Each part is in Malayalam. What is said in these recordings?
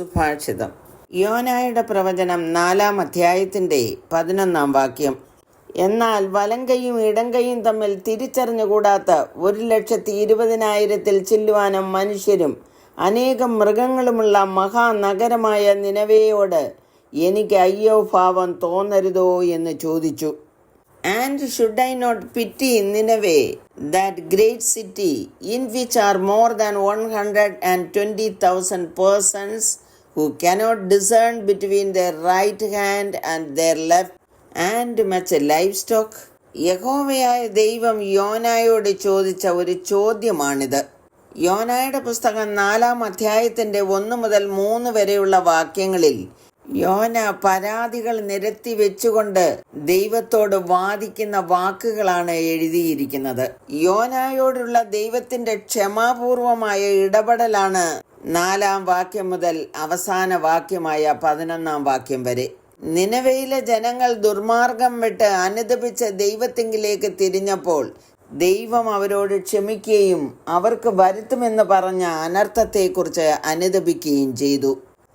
സുഭാഷിതം. യോനായുടെ പ്രവചനം നാലാം അധ്യായത്തിന്റെ പതിനൊന്നാം വാക്യം. എന്നാൽ വലങ്കയും ഇടങ്കയും തമ്മിൽ തിരിച്ചറിഞ്ഞുകൂടാത്ത ഒരു ലക്ഷത്തി ഇരുപതിനായിരത്തിൽ ചില്ലുവാനും മനുഷ്യരും അനേകം മൃഗങ്ങളുമുള്ള മഹാനഗരമായ നിലവേയോട് എനിക്ക് അയ്യോ ഭാവം തോന്നരുതോ എന്ന് ചോദിച്ചു. And should I not pity Nineveh that great city in which are more than one hundred and twenty thousand persons who cannot discern between their right hand and their left and much livestock യഹോവയായ ദൈവം യോനായോട് ചോദിച്ച ഒരു ചോദ്യമാണിത്. യോനായുടെ പുസ്തകം നാലാം അധ്യായത്തിന്റെ ഒന്ന് മുതൽ മൂന്ന് വരെയുള്ള വാക്യങ്ങളിൽ യോന പരാതികൾ നിരത്തി വെച്ചുകൊണ്ട് ദൈവത്തോട് വാദിക്കുന്ന വാക്കുകളാണ് എഴുതിയിരിക്കുന്നത്. യോനായോടുള്ള ദൈവത്തിന്റെ ക്ഷമാപൂർവമായ ഇടപെടലാണ് നാലാം വാക്യം മുതൽ അവസാന വാക്യമായ പതിനൊന്നാം വാക്യം വരെ. നിലവയിലെ ജനങ്ങൾ ദുർമാർഗം വിട്ട് അനുദപിച്ച ദൈവത്തെങ്കിലേക്ക് തിരിഞ്ഞപ്പോൾ ദൈവം അവരോട് ക്ഷമിക്കുകയും അവർക്ക് വരുത്തുമെന്ന് പറഞ്ഞ അനർത്ഥത്തെക്കുറിച്ച് അനുദപിക്കുകയും ചെയ്തു.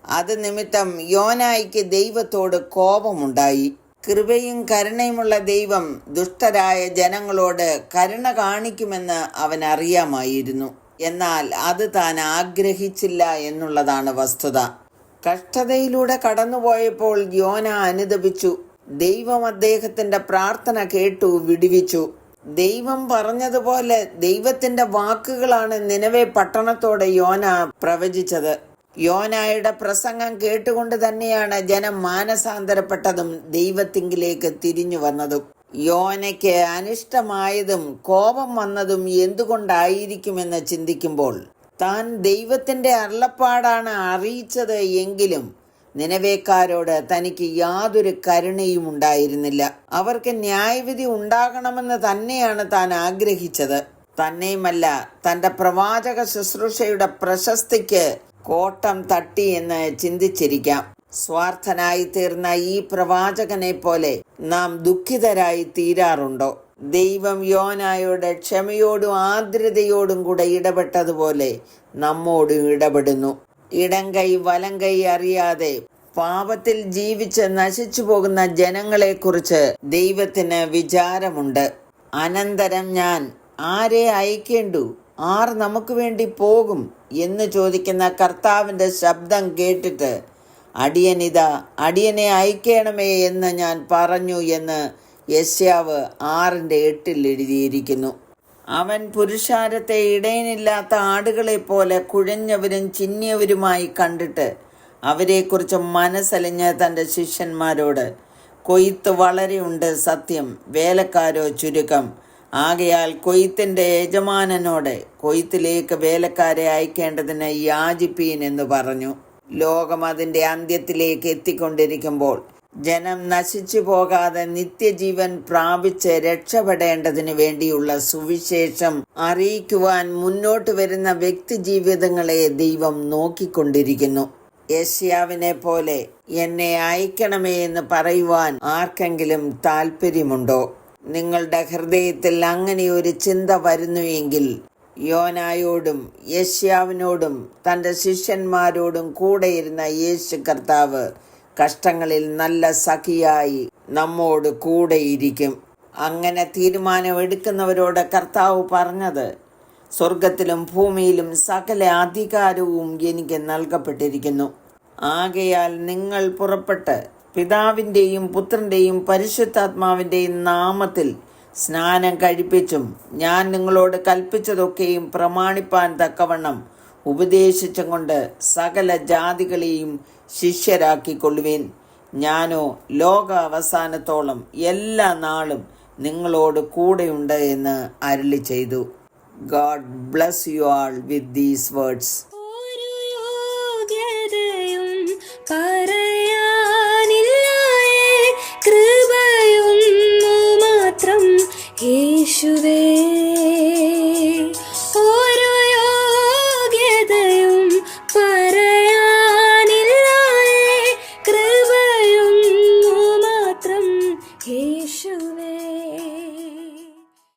അത് നിമിത്തം യോനായിക്ക് ദൈവത്തോട് കോപമുണ്ടായി. കൃപയും കരുണയുമുള്ള ദൈവം ദുഷ്ടരായ ജനങ്ങളോട് കരുണ കാണിക്കുമെന്ന് അവൻ അറിയാമായിരുന്നു. എന്നാൽ അത് താൻ ആഗ്രഹിച്ചില്ല എന്നുള്ളതാണ് വസ്തുത. കഷ്ടതയിലൂടെ കടന്നുപോയപ്പോൾ യോന അനുദപിച്ചു. ദൈവം അദ്ദേഹത്തിന്റെ പ്രാർത്ഥന കേട്ടു വിടുവിച്ചു. ദൈവം പറഞ്ഞതുപോലെ ദൈവത്തിന്റെ വാക്കുകളാണ് നിലവെ പട്ടണത്തോടെ യോന പ്രവചിച്ചത്. യോനായുടെ പ്രസംഗം കേട്ടുകൊണ്ട് തന്നെയാണ് ജനം മാനസാന്തരപ്പെട്ടതും ദൈവത്തിങ്കിലേക്ക് തിരിഞ്ഞു വന്നതും. യോനയ്ക്ക് അനിഷ്ടമായതും കോപം വന്നതും എന്തുകൊണ്ടായിരിക്കുമെന്ന് ചിന്തിക്കുമ്പോൾ താൻ ദൈവത്തിന്റെ അരുളപ്പാടാണ് അറിയിച്ചത് എങ്കിലും നിലവേക്കാരോട് തനിക്ക് യാതൊരു കരുണയും ഉണ്ടായിരുന്നില്ല. അവർക്ക് ന്യായവിധി ഉണ്ടാകണമെന്ന് തന്നെയാണ് താൻ ആഗ്രഹിച്ചത്. തന്നെയുമല്ല തന്റെ പ്രവാചക ശുശ്രൂഷയുടെ പ്രശസ്തിക്ക് കോട്ടം തട്ടി എന്ന് ചിന്തിച്ചിരിക്കാം. സ്വാർത്ഥനായി തീർന്ന ഈ പ്രവാചകനെ പോലെ നാം ദുഃഖിതരായി തീരാറുണ്ടോ? ദൈവം യോനായോട് ക്ഷമയോടും ആർദ്രതയോടും കൂടെ ഇടപെട്ടതുപോലെ നമ്മോടും ഇടപെടുന്നു. ഇടങ്കൈ വലങ്കൈ അറിയാതെ പാപത്തിൽ ജീവിച്ച് നശിച്ചു പോകുന്ന ജനങ്ങളെക്കുറിച്ച് ദൈവത്തിന് വിചാരമുണ്ട്. അനന്തരം ഞാൻ ആരെ അയക്കേണ്ടു? ആർ നമുക്ക് വേണ്ടി പോകും എന്ന് ചോദിക്കുന്ന കർത്താവിന്റെ ശബ്ദം കേട്ടിട്ട് അടിയനിത അടിയനെ അയക്കണമേ എന്ന് ഞാൻ പറഞ്ഞു എന്ന് യശ്യാവ് ആറിന്റെ എട്ടിൽ എഴുതിയിരിക്കുന്നു. അവൻ പുരുഷാരത്തെ ഇടയനില്ലാത്ത ആടുകളെ പോലെ കുഴഞ്ഞവരും ചിന്നിയവരുമായി കണ്ടിട്ട് അവരെക്കുറിച്ച് മനസ്സലിഞ്ഞ് തന്റെ ശിഷ്യന്മാരോട് കൊയ്ത്ത് വളരെയുണ്ട് സത്യം വേലക്കാരോ ചുരുക്കം ആകയാൽ കൊയ്ത്തിന്റെ യജമാനനോട് കൊയ്ത്തിലേക്ക് വേലക്കാരെ അയക്കേണ്ടതിന് യാജിപ്പീൻ എന്ന് പറഞ്ഞു. ലോകം അതിന്റെ അന്ത്യത്തിലേക്ക് എത്തിക്കൊണ്ടിരിക്കുമ്പോൾ ജനം നശിച്ചു പോകാതെ നിത്യജീവൻ പ്രാപിച്ച് രക്ഷപ്പെടേണ്ടതിനു വേണ്ടിയുള്ള സുവിശേഷം അറിയിക്കുവാൻ മുന്നോട്ട് വരുന്ന വ്യക്തി ജീവിതങ്ങളെ ദൈവം നോക്കിക്കൊണ്ടിരിക്കുന്നു. യശ്യാവിനെ പോലെ എന്നെ അയക്കണമേ എന്ന് പറയുവാൻ ആർക്കെങ്കിലും താല്പര്യമുണ്ടോ നിങ്ങളുടെ ഹൃദയത്തിൽ അങ്ങനെ ഒരു ചിന്ത വരുന്നുവെങ്കിൽ യോനായോടും യശ്യാവിനോടും തന്റെ ശിഷ്യന്മാരോടും കൂടെയിരുന്ന യേശു കർത്താവ് കഷ്ടങ്ങളിൽ നല്ല സഖിയായി നമ്മോട് കൂടെയിരിക്കും. അങ്ങനെ തീരുമാനമെടുക്കുന്നവരോട് കർത്താവ് പറഞ്ഞത് സ്വർഗത്തിലും ഭൂമിയിലും സകല അധികാരവും എനിക്ക് നൽകപ്പെട്ടിരിക്കുന്നു. ആകയാൽ നിങ്ങൾ പുറപ്പെട്ട് പിതാവിന്റെയും പുത്രന്റെയും പരിശുദ്ധാത്മാവിന്റെയും നാമത്തിൽ സ്നാനം കഴിപ്പിച്ചും ഞാൻ നിങ്ങളോട് കൽപ്പിച്ചതൊക്കെയും പ്രമാണിപ്പാൻ തക്കവണ്ണം ഉപദേശിച്ചും കൊണ്ട് സകല ജാതികളെയും ശിഷ്യരാക്കിക്കൊള്ളുവേൻ. ഞാനോ ലോക അവസാനത്തോളം എല്ലാ നാളും നിങ്ങളോട് കൂടെയുണ്ട് എന്ന് അരുളി ചെയ്തു. God bless you all with these words.